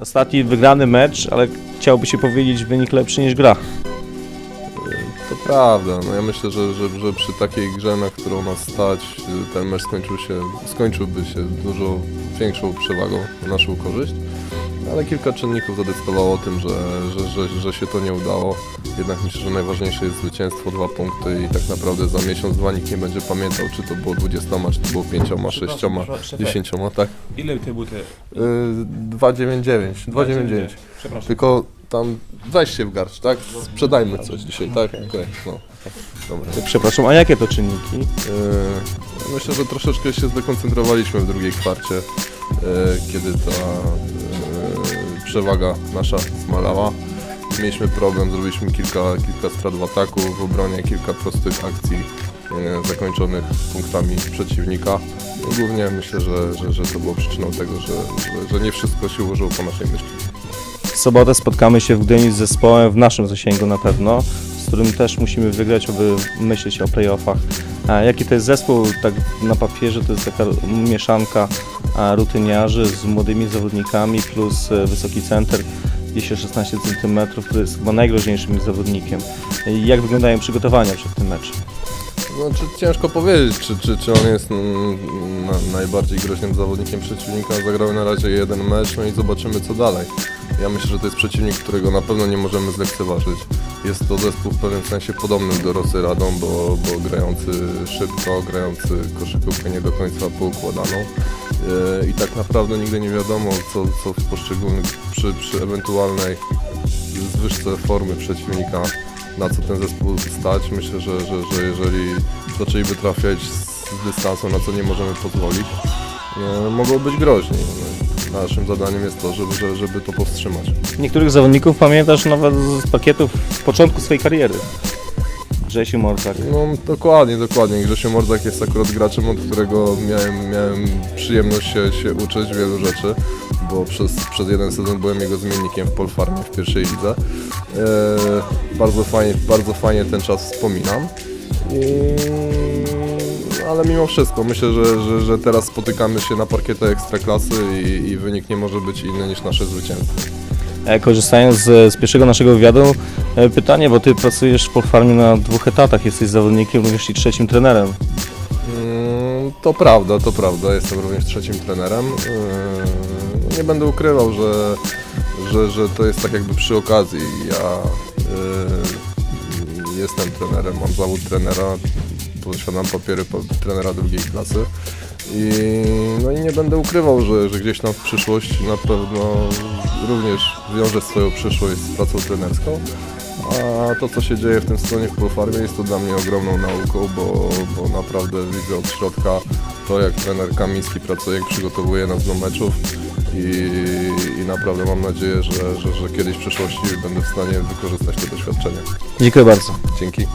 Ostatni wygrany mecz, ale chciałoby się powiedzieć wynik lepszy niż gra. To prawda, no ja myślę, że, że, że przy takiej grze, na którą nas stać, ten mecz skończył się, skończyłby się dużo większą przewagą na naszą korzyść. Ale kilka czynników zadecydowało o tym, że, że, że, że się to nie udało. Jednak myślę, że najważniejsze jest zwycięstwo, dwa punkty i tak naprawdę za miesiąc, dwa nikt nie będzie pamiętał, czy to było 20, czy to było 5, 6, 10, tak? Ile te buty? Yy, 299, 299. Przepraszam. Tylko tam weź się w garść, tak? Sprzedajmy coś dzisiaj, tak? Okej, no. Dobra. Przepraszam, a jakie to czynniki? Yy, myślę, że troszeczkę się zdekoncentrowaliśmy w drugiej kwarcie, yy, kiedy ta yy, przewaga nasza zmalała. Mieliśmy problem, zrobiliśmy kilka, kilka strat w ataku, w obronie kilka prostych akcji yy, zakończonych punktami przeciwnika. I głównie myślę, że, że, że to było przyczyną tego, że, że, że nie wszystko się ułożyło po naszej myśli. W sobotę spotkamy się w Gdyni z zespołem w naszym zasięgu na pewno, z którym też musimy wygrać, aby myśleć o playoffach. A jaki to jest zespół? Tak na papierze to jest taka mieszanka rutyniarzy z młodymi zawodnikami plus e, wysoki center 216 cm, który jest chyba najgroźniejszym zawodnikiem. Jak wyglądają przygotowania przed tym meczem? Znaczy ciężko powiedzieć, czy, czy, czy on jest mm, na, najbardziej groźnym zawodnikiem przeciwnika. Zagrał na razie jeden mecz, no i zobaczymy co dalej. Ja myślę, że to jest przeciwnik, którego na pewno nie możemy zlekceważyć. Jest to zespół w pewnym sensie podobny do Rosy Radą, bo, bo grający szybko, grający koszykówkę nie do końca poukładaną. Yy, I tak naprawdę nigdy nie wiadomo, co, co w poszczególnych, przy, przy ewentualnej zwyżce formy przeciwnika na co ten zespół stać. Myślę, że, że, że jeżeli zaczęliby trafiać z dystansu, na co nie możemy pozwolić, e, mogą być groźni. Naszym zadaniem jest to, żeby, żeby, to powstrzymać. Niektórych zawodników pamiętasz nawet z pakietów w początku swojej kariery. Grzesiu Morzak. No dokładnie, dokładnie. Grzesiu Mordzak jest akurat graczem, od którego miałem, miałem przyjemność się, się uczyć wielu rzeczy, bo przez, przez jeden sezon byłem jego zmiennikiem w Polfarmie w pierwszej lidze. E, bardzo, fajnie, bardzo fajnie ten czas wspominam. I, ale mimo wszystko myślę, że, że, że teraz spotykamy się na parkietach ekstraklasy i, i wynik nie może być inny niż nasze zwycięstwo. E, Korzystając z, z pierwszego naszego wywiadu, e, pytanie, bo ty pracujesz w Polfarmie na dwóch etatach, jesteś zawodnikiem, również i trzecim trenerem. Mm, To prawda, to prawda. Jestem również trzecim trenerem. Yy, Nie będę ukrywał, że, że, że to jest tak jakby przy okazji. Ja yy, jestem trenerem, mam zawód trenera, posiadam papiery po- trenera drugiej klasy. I, no i nie będę ukrywał, że, że gdzieś tam w przyszłości na pewno również wiąże swoją przyszłość z pracą trenerską. A to, co się dzieje w tym stronie w Polfarmie jest to dla mnie ogromną nauką, bo, bo naprawdę widzę od środka to, jak trener Kamiński pracuje, jak przygotowuje nas do meczów i, i naprawdę mam nadzieję, że, że, że kiedyś w przyszłości będę w stanie wykorzystać to doświadczenie. Dziękuję bardzo. Dzięki.